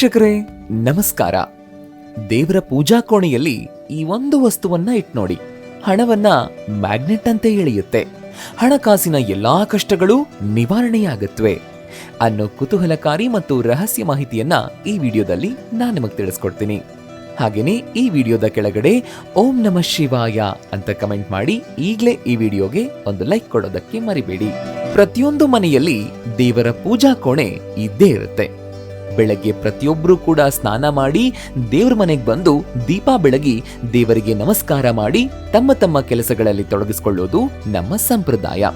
ವೀಕ್ಷಕರೇ, ನಮಸ್ಕಾರ. ದೇವರ ಪೂಜಾ ಕೋಣೆಯಲ್ಲಿ ಈ ಒಂದು ವಸ್ತುವನ್ನ ಇಟ್ ನೋಡಿ ಹಣವನ್ನ ಮ್ಯಾಗ್ನೆಟ್ ಅಂತ ಎಳೆಯುತ್ತೆ. ಹಣಕಾಸಿನ ಎಲ್ಲಾ ಕಷ್ಟಗಳು ನಿವಾರಣೆಯಾಗತ್ವೆ. ಅನ್ನೋ ಕುತೂಹಲಕಾರಿ ಮತ್ತು ರಹಸ್ಯ ಮಾಹಿತಿಯನ್ನ ಈ ವಿಡಿಯೋದಲ್ಲಿ ನಾನು ನಿಮಗೆ ತಿಳಿಸ್ಕೊಡ್ತೀನಿ. ಹಾಗೇನೆ ಈ ವಿಡಿಯೋದ ಕೆಳಗಡೆ ಓಂ ನಮ ಶಿವಾಯ ಅಂತ ಕಮೆಂಟ್ ಮಾಡಿ ಈಗಲೇ ಈ ವಿಡಿಯೋಗೆ ಒಂದು ಲೈಕ್ ಕೊಡೋದಕ್ಕೆ ಮರಿಬೇಡಿ. ಪ್ರತಿಯೊಂದು ಮನೆಯಲ್ಲಿ ದೇವರ ಪೂಜಾ ಕೋಣೆ ಇದ್ದೇ ಇರುತ್ತೆ. ಬೆಳಗ್ಗೆ ಪ್ರತಿಯೊಬ್ಬರೂ ಕೂಡ ಸ್ನಾನ ಮಾಡಿ ದೇವ್ರ ಮನೆಗೆ ಬಂದು ದೀಪ ಬೆಳಗಿ ದೇವರಿಗೆ ನಮಸ್ಕಾರ ಮಾಡಿ ತಮ್ಮ ತಮ್ಮ ಕೆಲಸಗಳಲ್ಲಿ ತೊಡಗಿಸಿಕೊಳ್ಳೋದು ನಮ್ಮ ಸಂಪ್ರದಾಯ.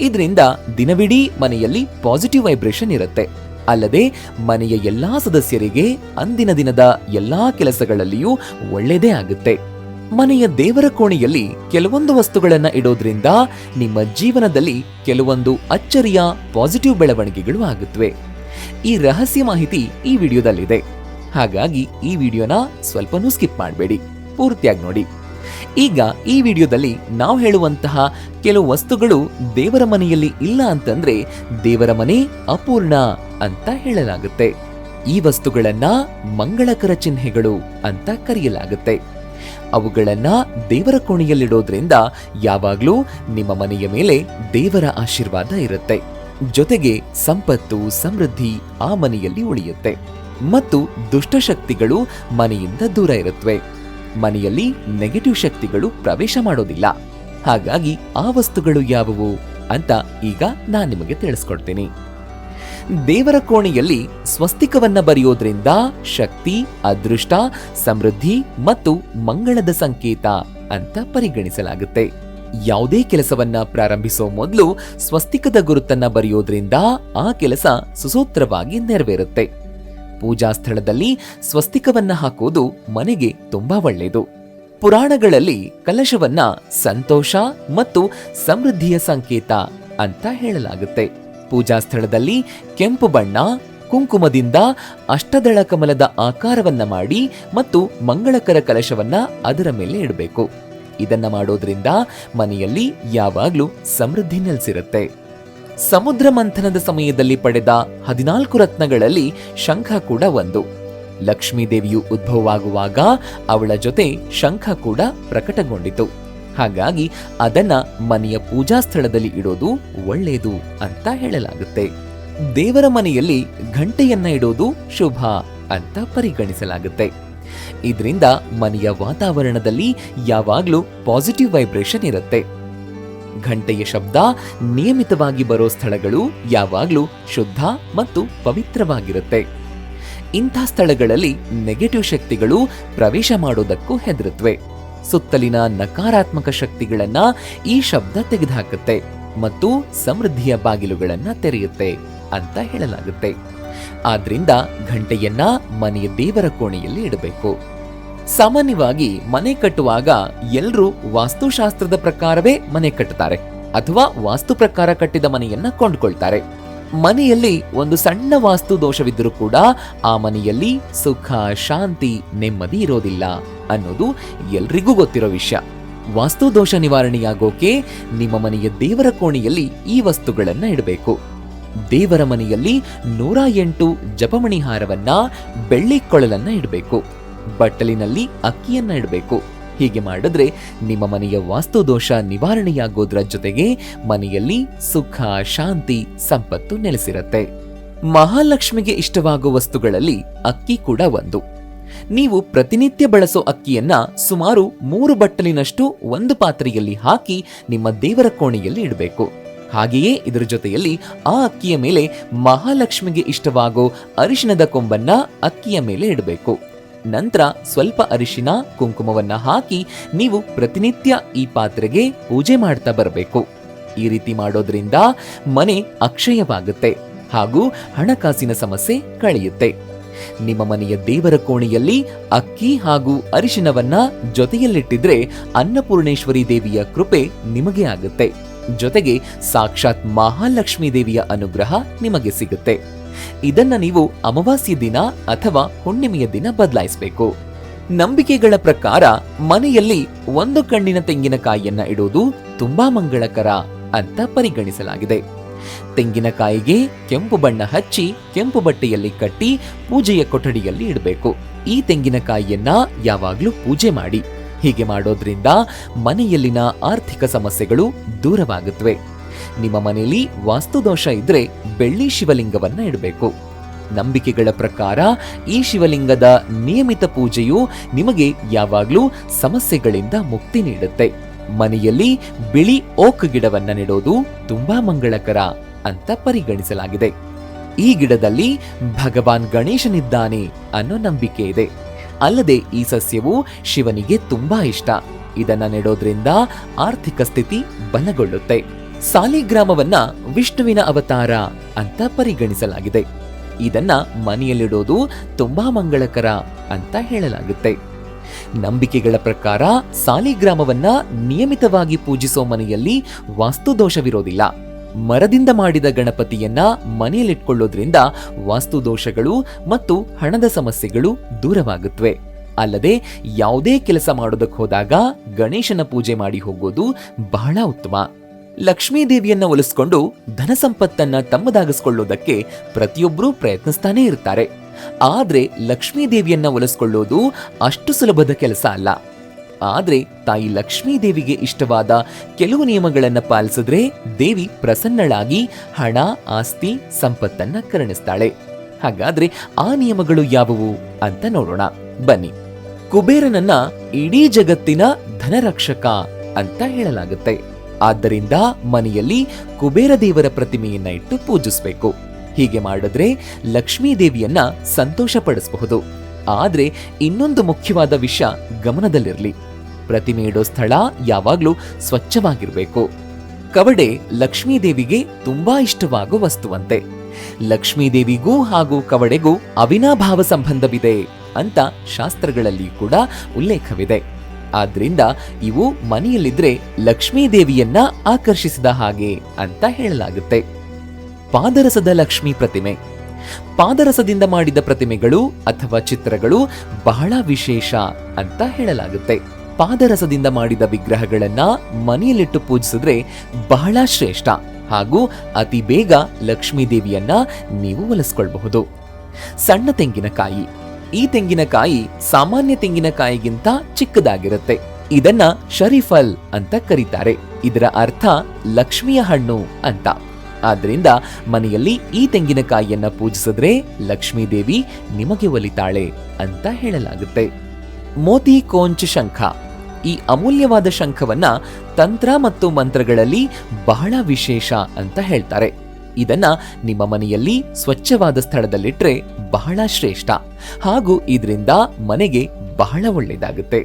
ಇದರಿಂದ ದಿನವಿಡೀ ಮನೆಯಲ್ಲಿ ಪಾಸಿಟಿವ್ ವೈಬ್ರೇಷನ್ ಇರುತ್ತೆ. ಅಲ್ಲದೆ ಮನೆಯ ಎಲ್ಲಾ ಸದಸ್ಯರಿಗೆ ಅಂದಿನ ದಿನದ ಎಲ್ಲಾ ಕೆಲಸಗಳಲ್ಲಿಯೂ ಒಳ್ಳೆಯದೇ ಆಗುತ್ತೆ. ಮನೆಯ ದೇವರ ಕೋಣೆಯಲ್ಲಿ ಕೆಲವೊಂದು ವಸ್ತುಗಳನ್ನ ಇಡೋದ್ರಿಂದ ನಿಮ್ಮ ಜೀವನದಲ್ಲಿ ಕೆಲವೊಂದು ಅಚ್ಚರಿಯ ಪಾಸಿಟಿವ್ ಬೆಳವಣಿಗೆಗಳು ಆಗುತ್ತವೆ ಈ ರಹಸ್ಯ ಮಾಹಿತಿ ಈ ವಿಡಿಯೋದಲ್ಲಿದೆ. ಹಾಗಾಗಿ ಈ ವಿಡಿಯೋನ ಸ್ವಲ್ಪನೂ ಸ್ಕಿಪ್ ಮಾಡಬೇಡಿ. ಪೂರ್ತಿಯಾಗಿ ನೋಡಿ. ಈಗ ಈ ವಿಡಿಯೋದಲ್ಲಿ ನಾವು ಹೇಳುವಂತಹ ಕೆಲವು ವಸ್ತುಗಳು ದೇವರ ಮನೆಯಲ್ಲಿ ಇಲ್ಲ ಅಂತಂದ್ರೆ ದೇವರ ಮನೆ ಅಪೂರ್ಣ ಅಂತ ಹೇಳಲಾಗುತ್ತೆ. ಈ ವಸ್ತುಗಳನ್ನ ಮಂಗಳಕರ ಚಿಹ್ನೆಗಳು ಅಂತ ಕರೆಯಲಾಗುತ್ತೆ. ಅವುಗಳನ್ನ ದೇವರ ಕೋಣೆಯಲ್ಲಿಡೋದ್ರಿಂದ ಯಾವಾಗ್ಲೂ ನಿಮ್ಮ ಮನೆಯ ಮೇಲೆ ದೇವರ ಆಶೀರ್ವಾದ ಇರುತ್ತೆ. ಜೊತೆಗೆ ಸಂಪತ್ತು, ಸಮೃದ್ಧಿ ಆ ಮನೆಯಲ್ಲಿ ಉಳಿಯುತ್ತೆ. ಮತ್ತು ದುಷ್ಟಶಕ್ತಿಗಳು ಮನೆಯಿಂದ ದೂರ ಇರುತ್ತವೆ ಮನೆಯಲ್ಲಿ ನೆಗೆಟಿವ್ ಶಕ್ತಿಗಳು ಪ್ರವೇಶ ಮಾಡೋದಿಲ್ಲ. ಹಾಗಾಗಿ ಆ ವಸ್ತುಗಳು ಯಾವುವು ಅಂತ ಈಗ ನಾನು ನಿಮಗೆ ತಿಳಿಸ್ಕೊಡ್ತೀನಿ. ದೇವರ ಕೋಣೆಯಲ್ಲಿ ಸ್ವಸ್ತಿಕವನ್ನ ಬರೆಯೋದ್ರಿಂದ ಶಕ್ತಿ, ಅದೃಷ್ಟ, ಸಮೃದ್ಧಿ ಮತ್ತು ಮಂಗಳದ ಸಂಕೇತ ಅಂತ ಪರಿಗಣಿಸಲಾಗುತ್ತೆ. ಯಾವುದೇ ಕೆಲಸವನ್ನ ಪ್ರಾರಂಭಿಸೋ ಮೊದಲು ಸ್ವಸ್ತಿಕದ ಗುರುತನ್ನ ಬರೆಯೋದ್ರಿಂದ ಆ ಕೆಲಸ ಸುಸೂತ್ರವಾಗಿ ನೆರವೇರುತ್ತೆ. ಪೂಜಾ ಸ್ಥಳದಲ್ಲಿ ಸ್ವಸ್ತಿಕವನ್ನ ಹಾಕೋದು ಮನೆಗೆ ತುಂಬಾ ಒಳ್ಳೆಯದು ಪುರಾಣಗಳಲ್ಲಿ ಕಲಶವನ್ನ ಸಂತೋಷ ಮತ್ತು ಸಮೃದ್ಧಿಯ ಸಂಕೇತ ಅಂತ ಹೇಳಲಾಗುತ್ತೆ. ಪೂಜಾ ಸ್ಥಳದಲ್ಲಿ ಕೆಂಪು ಬಣ್ಣ, ಕುಂಕುಮದಿಂದ ಅಷ್ಟದಳ ಕಮಲದ ಆಕಾರವನ್ನ ಮಾಡಿ ಮತ್ತು ಮಂಗಳಕರ ಕಲಶವನ್ನ ಅದರ ಮೇಲೆ ಇಡಬೇಕು. ಇದನ್ನ ಮಾಡೋದ್ರಿಂದ ಮನೆಯಲ್ಲಿ ಯಾವಾಗ್ಲೂ ಸಮೃದ್ಧಿ ನೆಲೆಸಿರುತ್ತೆ. ಸಮುದ್ರ ಮಂಥನದ ಸಮಯದಲ್ಲಿ ಪಡೆದ ಹದಿನಾಲ್ಕು ರತ್ನಗಳಲ್ಲಿ ಶಂಖ ಕೂಡ ಒಂದು. ಲಕ್ಷ್ಮೀದೇವಿಯು ಉದ್ಭವವಾಗುವಾಗ ಅವಳ ಜೊತೆ ಶಂಖ ಕೂಡ ಪ್ರಕಟಗೊಂಡಿತು. ಹಾಗಾಗಿ ಅದನ್ನ ಮನೆಯ ಪೂಜಾ ಸ್ಥಳದಲ್ಲಿ ಇಡೋದು ಒಳ್ಳೆಯದು ಅಂತ ಹೇಳಲಾಗುತ್ತೆ. ದೇವರ ಮನೆಯಲ್ಲಿ ಘಂಟೆಯನ್ನ ಇಡೋದು ಶುಭ ಅಂತ ಪರಿಗಣಿಸಲಾಗುತ್ತೆ. ಇದರಿಂದ ಮನೆಯ ವಾತಾವರಣದಲ್ಲಿ ಯಾವಾಗಲೂ ಪಾಸಿಟಿವ್ ವೈಬ್ರೇಷನ್ ಇರುತ್ತೆ. ಘಂಟೆಯ ಶಬ್ದ ನಿಯಮಿತವಾಗಿ ಬರೋ ಸ್ಥಳಗಳು ಯಾವಾಗಲೂ ಶುದ್ಧ ಮತ್ತು ಪವಿತ್ರವಾಗಿರುತ್ತೆ. ಇಂಥ ಸ್ಥಳಗಳಲ್ಲಿ ನೆಗೆಟಿವ್ ಶಕ್ತಿಗಳು ಪ್ರವೇಶ ಮಾಡೋದಕ್ಕೂ ಹೆದರುತ್ತವೆ ಸುತ್ತಲಿನ ನಕಾರಾತ್ಮಕ ಶಕ್ತಿಗಳನ್ನ ಈ ಶಬ್ದ ತೆಗೆದುಹಾಕುತ್ತೆ ಮತ್ತು ಸಮೃದ್ಧಿಯ ಬಾಗಿಲುಗಳನ್ನ ತೆರೆಯುತ್ತೆ ಅಂತ ಹೇಳಲಾಗುತ್ತೆ. ಆದ್ರಿಂದ ಘಂಟೆಯನ್ನ ಮನೆಯ ದೇವರ ಕೋಣೆಯಲ್ಲಿ ಇಡಬೇಕು. ಸಾಮಾನ್ಯವಾಗಿ ಮನೆ ಕಟ್ಟುವಾಗ ಎಲ್ಲರೂ ವಾಸ್ತುಶಾಸ್ತ್ರದ ಪ್ರಕಾರವೇ ಮನೆ ಕಟ್ಟುತ್ತಾರೆ ಅಥವಾ ವಾಸ್ತು ಪ್ರಕಾರ ಕಟ್ಟಿದ ಮನೆಯನ್ನ ಕೊಂಡ್ಕೊಳ್ತಾರೆ. ಮನೆಯಲ್ಲಿ ಒಂದು ಸಣ್ಣ ವಾಸ್ತು ದೋಷವಿದ್ದರೂ ಕೂಡ ಆ ಮನೆಯಲ್ಲಿ ಸುಖ, ಶಾಂತಿ, ನೆಮ್ಮದಿ ಇರೋದಿಲ್ಲ ಅನ್ನೋದು ಎಲ್ರಿಗೂ ಗೊತ್ತಿರೋ ವಿಷಯ. ವಾಸ್ತು ದೋಷ ನಿವಾರಣೆಯಾಗೋಕೆ ನಿಮ್ಮ ಮನೆಯ ದೇವರ ಕೋಣೆಯಲ್ಲಿ ಈ ವಸ್ತುಗಳನ್ನ ಇಡಬೇಕು. ದೇವರ ಮನೆಯಲ್ಲಿ ನೂರ ಎಂಟು ಜಪಮಣಿ ಹಾರವನ್ನ ಬೆಳ್ಳಿ ಕೊಳಲನ್ನ ಇಡಬೇಕು. ಬಟ್ಟಲಿನಲ್ಲಿ ಅಕ್ಕಿಯನ್ನ ಇಡಬೇಕು. ಹೀಗೆ ಮಾಡಿದ್ರೆ ನಿಮ್ಮ ಮನೆಯ ವಾಸ್ತು ದೋಷ ನಿವಾರಣೆಯಾಗೋದ್ರ ಜೊತೆಗೆ ಮನೆಯಲ್ಲಿ ಸುಖ, ಶಾಂತಿ, ಸಂಪತ್ತು ನೆಲೆಸಿರುತ್ತೆ. ಮಹಾಲಕ್ಷ್ಮಿಗೆ ಇಷ್ಟವಾಗುವ ವಸ್ತುಗಳಲ್ಲಿ ಅಕ್ಕಿ ಕೂಡ ಒಂದು. ನೀವು ಪ್ರತಿನಿತ್ಯ ಬಳಸೋ ಅಕ್ಕಿಯನ್ನ ಸುಮಾರು ಮೂರು ಬಟ್ಟಲಿನಷ್ಟು ಒಂದು ಪಾತ್ರೆಯಲ್ಲಿ ಹಾಕಿ ನಿಮ್ಮ ದೇವರ ಕೋಣೆಯಲ್ಲಿ ಇಡಬೇಕು. ಹಾಗೆಯೇ ಇದರ ಜೊತೆಯಲ್ಲಿ ಆ ಅಕ್ಕಿಯ ಮೇಲೆ ಮಹಾಲಕ್ಷ್ಮಿಗೆ ಇಷ್ಟವಾಗೋ ಅರಿಶಿಣದ ಕೊಂಬನ್ನ ಅಕ್ಕಿಯ ಮೇಲೆ ಇಡಬೇಕು. ನಂತರ ಸ್ವಲ್ಪ ಅರಿಶಿನ ಕುಂಕುಮವನ್ನ ಹಾಕಿ ನೀವು ಪ್ರತಿನಿತ್ಯ ಈ ಪಾತ್ರೆಗೆ ಪೂಜೆ ಮಾಡ್ತಾ ಬರಬೇಕು. ಈ ರೀತಿ ಮಾಡೋದ್ರಿಂದ ಮನೆ ಅಕ್ಷಯವಾಗುತ್ತೆ ಹಾಗೂ ಹಣಕಾಸಿನ ಸಮಸ್ಯೆ ಕಳೆಯುತ್ತೆ. ನಿಮ್ಮ ಮನೆಯ ದೇವರ ಕೋಣೆಯಲ್ಲಿ ಅಕ್ಕಿ ಹಾಗೂ ಅರಿಶಿನವನ್ನ ಜೊತೆಯಲ್ಲಿಟ್ಟಿದ್ರೆ ಅನ್ನಪೂರ್ಣೇಶ್ವರಿ ದೇವಿಯ ಕೃಪೆ ನಿಮಗೆ ಆಗುತ್ತೆ. ಜೊತೆಗೆ ಸಾಕ್ಷಾತ್ ಮಹಾಲಕ್ಷ್ಮೀ ದೇವಿಯ ಅನುಗ್ರಹ ನಿಮಗೆ ಸಿಗುತ್ತೆ. ಇದನ್ನ ನೀವು ಅಮಾವಾಸ್ಯ ದಿನ ಅಥವಾ ಹುಣ್ಣಿಮೆಯ ದಿನ ಬದಲಾಯಿಸಬೇಕು. ನಂಬಿಕೆಗಳ ಪ್ರಕಾರ ಮನೆಯಲ್ಲಿ ಒಂದು ಕಣ್ಣಿನ ತೆಂಗಿನಕಾಯಿಯನ್ನ ಇಡುವುದು ತುಂಬಾ ಮಂಗಳಕರ ಅಂತ ಪರಿಗಣಿಸಲಾಗಿದೆ. ತೆಂಗಿನಕಾಯಿಗೆ ಕೆಂಪು ಬಣ್ಣ ಹಚ್ಚಿ ಕೆಂಪು ಬಟ್ಟೆಯಲ್ಲಿ ಕಟ್ಟಿ ಪೂಜೆಯ ಕೊಠಡಿಯಲ್ಲಿ ಇಡಬೇಕು. ಈ ತೆಂಗಿನಕಾಯಿಯನ್ನ ಯಾವಾಗ್ಲೂ ಪೂಜೆ ಮಾಡಿ. ಹೀಗೆ ಮಾಡೋದ್ರಿಂದ ಮನೆಯಲ್ಲಿನ ಆರ್ಥಿಕ ಸಮಸ್ಯೆಗಳು ದೂರವಾಗುತ್ತವೆ. ನಿಮ್ಮ ಮನೆಯಲ್ಲಿ ವಾಸ್ತುದೋಷ ಇದ್ರೆ ಬೆಳ್ಳಿ ಶಿವಲಿಂಗವನ್ನ ಇಡಬೇಕು. ನಂಬಿಕೆಗಳ ಪ್ರಕಾರ ಈ ಶಿವಲಿಂಗದ ನಿಯಮಿತ ಪೂಜೆಯು ನಿಮಗೆ ಯಾವಾಗಲೂ ಸಮಸ್ಯೆಗಳಿಂದ ಮುಕ್ತಿ ನೀಡುತ್ತೆ. ಮನೆಯಲ್ಲಿ ಬಿಳಿ ಓಕ್ ಗಿಡವನ್ನ ನೆಡೋದು ತುಂಬಾ ಮಂಗಳಕರ ಅಂತ ಪರಿಗಣಿಸಲಾಗಿದೆ. ಈ ಗಿಡದಲ್ಲಿ ಭಗವಾನ್ ಗಣೇಶನಿದ್ದಾನೆ ಅನ್ನೋ ನಂಬಿಕೆ ಇದೆ. ಅಲ್ಲದೆ ಈ ಸಸ್ಯವು ಶಿವನಿಗೆ ತುಂಬಾ ಇಷ್ಟ. ಇದನ್ನ ನೆಡೋದ್ರಿಂದ ಆರ್ಥಿಕ ಸ್ಥಿತಿ ಬಲಗೊಳ್ಳುತ್ತೆ. ಸಾಲಿಗ್ರಾಮವನ್ನ ವಿಷ್ಣುವಿನ ಅವತಾರ ಅಂತ ಪರಿಗಣಿಸಲಾಗಿದೆ. ಇದನ್ನ ಮನೆಯಲ್ಲಿಡೋದು ತುಂಬಾ ಮಂಗಳಕರ ಅಂತ ಹೇಳಲಾಗುತ್ತೆ. ನಂಬಿಕೆಗಳ ಪ್ರಕಾರ ಸಾಲಿಗ್ರಾಮವನ್ನ ನಿಯಮಿತವಾಗಿ ಪೂಜಿಸೋ ಮನೆಯಲ್ಲಿ ವಾಸ್ತುದೋಷವಿರೋದಿಲ್ಲ. ಮರದಿಂದ ಮಾಡಿದ ಗಣಪತಿಯನ್ನ ಮನೆಯಲ್ಲಿಟ್ಕೊಳ್ಳೋದ್ರಿಂದ ವಾಸ್ತುದೋಷಗಳು ಮತ್ತು ಹಣದ ಸಮಸ್ಯೆಗಳು ದೂರವಾಗುತ್ತವೆ. ಅಲ್ಲದೆ ಯಾವುದೇ ಕೆಲಸ ಮಾಡೋದಕ್ಕೆ ಹೋದಾಗ ಗಣೇಶನ ಪೂಜೆ ಮಾಡಿ ಹೋಗೋದು ಬಹಳ ಉತ್ತಮ. ಲಕ್ಷ್ಮೀ ದೇವಿಯನ್ನ ಒಲಿಸ್ಕೊಂಡು ಧನ ಸಂಪತ್ತನ್ನ ತಮ್ಮದಾಗಿಸ್ಕೊಳ್ಳೋದಕ್ಕೆ ಪ್ರತಿಯೊಬ್ಬರೂ ಪ್ರಯತ್ನಿಸ್ತಾನೆ ಇರ್ತಾರೆ. ಆದ್ರೆ ಲಕ್ಷ್ಮೀ ದೇವಿಯನ್ನ ಒಲಿಸ್ಕೊಳ್ಳೋದು ಅಷ್ಟು ಸುಲಭದ ಕೆಲಸ ಅಲ್ಲ. ಆದ್ರೆ ತಾಯಿ ಲಕ್ಷ್ಮೀ ದೇವಿಗೆ ಇಷ್ಟವಾದ ಕೆಲವು ನಿಯಮಗಳನ್ನು ಪಾಲಿಸಿದ್ರೆ ದೇವಿ ಪ್ರಸನ್ನಳಾಗಿ ಹಣ, ಆಸ್ತಿ, ಸಂಪತ್ತನ್ನ ಕರುಣಿಸ್ತಾಳೆ. ಹಾಗಾದ್ರೆ ಆ ನಿಯಮಗಳು ಯಾವುವು ಅಂತ ನೋಡೋಣ. ಬನ್ನಿ. ಕುಬೇರನನ್ನ ಇಡೀ ಜಗತ್ತಿನ ಧನರಕ್ಷಕ ಅಂತ ಹೇಳಲಾಗುತ್ತೆ. ಆದ್ದರಿಂದ ಮನೆಯಲ್ಲಿ ಕುಬೇರ ದೇವರ ಪ್ರತಿಮೆಯನ್ನ ಇಟ್ಟು ಪೂಜಿಸಬೇಕು. ಹೀಗೆ ಮಾಡಿದ್ರೆ ಲಕ್ಷ್ಮೀ ದೇವಿಯನ್ನ ಸಂತೋಷ ಪಡಿಸಬಹುದು ಆದ್ರೆ ಇನ್ನೊಂದು ಮುಖ್ಯವಾದ ವಿಷಯ ಗಮನದಲ್ಲಿರಲಿ. ಪ್ರತಿಮೆ ಇಡೋ ಸ್ಥಳ ಯಾವಾಗ್ಲೂ ಸ್ವಚ್ಛವಾಗಿರಬೇಕು. ಕವಡೆ ಲಕ್ಷ್ಮೀದೇವಿಗೆ ತುಂಬಾ ಇಷ್ಟವಾಗುವ ವಸ್ತುವಂತೆ. ಲಕ್ಷ್ಮೀದೇವಿಗೂ ಹಾಗೂ ಕವಡೆಗೂ ಅವಿನಾಭಾವ ಸಂಬಂಧವಿದೆ ಅಂತ ಶಾಸ್ತ್ರಗಳಲ್ಲಿ ಕೂಡ ಉಲ್ಲೇಖವಿದೆ. ಆದ್ರಿಂದ ಇವು ಮನೆಯಲ್ಲಿದ್ರೆ ಲಕ್ಷ್ಮೀದೇವಿಯನ್ನ ಆಕರ್ಷಿಸಿದ ಹಾಗೆ ಅಂತ ಹೇಳಲಾಗುತ್ತೆ. ಪಾದರಸದ ಲಕ್ಷ್ಮೀ ಪ್ರತಿಮೆ. ಪಾದರಸದಿಂದ ಮಾಡಿದ ಪ್ರತಿಮೆಗಳು ಅಥವಾ ಚಿತ್ರಗಳು ಬಹಳ ವಿಶೇಷ ಅಂತ ಹೇಳಲಾಗುತ್ತೆ. ಪಾದರಸದಿಂದ ಮಾಡಿದ ವಿಗ್ರಹಗಳನ್ನ ಮನೆಯಲ್ಲಿಟ್ಟು ಪೂಜಿಸಿದ್ರೆ ಬಹಳ ಶ್ರೇಷ್ಠ ಹಾಗೂ ಅತಿ ಬೇಗ ಲಕ್ಷ್ಮೀ ದೇವಿಯನ್ನ ನೀವು ಒಲಿಸ್ಕೊಳ್ಬಹುದು. ಸಣ್ಣ ತೆಂಗಿನಕಾಯಿ. ಈ ತೆಂಗಿನಕಾಯಿ ಸಾಮಾನ್ಯ ತೆಂಗಿನಕಾಯಿಗಿಂತ ಚಿಕ್ಕದಾಗಿರುತ್ತೆ. ಇದನ್ನ ಶರೀಫಲ್ ಅಂತ ಕರೀತಾರೆ. ಇದರ ಅರ್ಥ ಲಕ್ಷ್ಮಿಯ ಹಣ್ಣು ಅಂತ. ಆದ್ರಿಂದ ಮನೆಯಲ್ಲಿ ಈ ತೆಂಗಿನಕಾಯಿಯನ್ನ ಪೂಜಿಸಿದ್ರೆ ಲಕ್ಷ್ಮೀ ದೇವಿ ನಿಮಗೆ ಒಲಿತಾಳೆ ಅಂತ ಹೇಳಲಾಗುತ್ತೆ. ಮೋತಿ ಕೋಂಚ್ ಶಂಖ. ಈ ಅಮೂಲ್ಯವಾದ ಶಂಖವನ್ನ ತಂತ್ರ ಮತ್ತು ಮಂತ್ರಗಳಲ್ಲಿ ಬಹಳ ವಿಶೇಷ ಅಂತ ಹೇಳ್ತಾರೆ. ಇದನ್ನ ನಿಮ್ಮ ಮನೆಯಲ್ಲಿ ಸ್ವಚ್ಛವಾದ ಸ್ಥಳದಲ್ಲಿಟ್ರೆ ಬಹಳ ಶ್ರೇಷ್ಠ. ಹಾಗೂ ಇದರಿಂದ ಮನೆಗೆ ಬಹಳ ಒಳ್ಳೆಯದಾಗುತ್ತೆ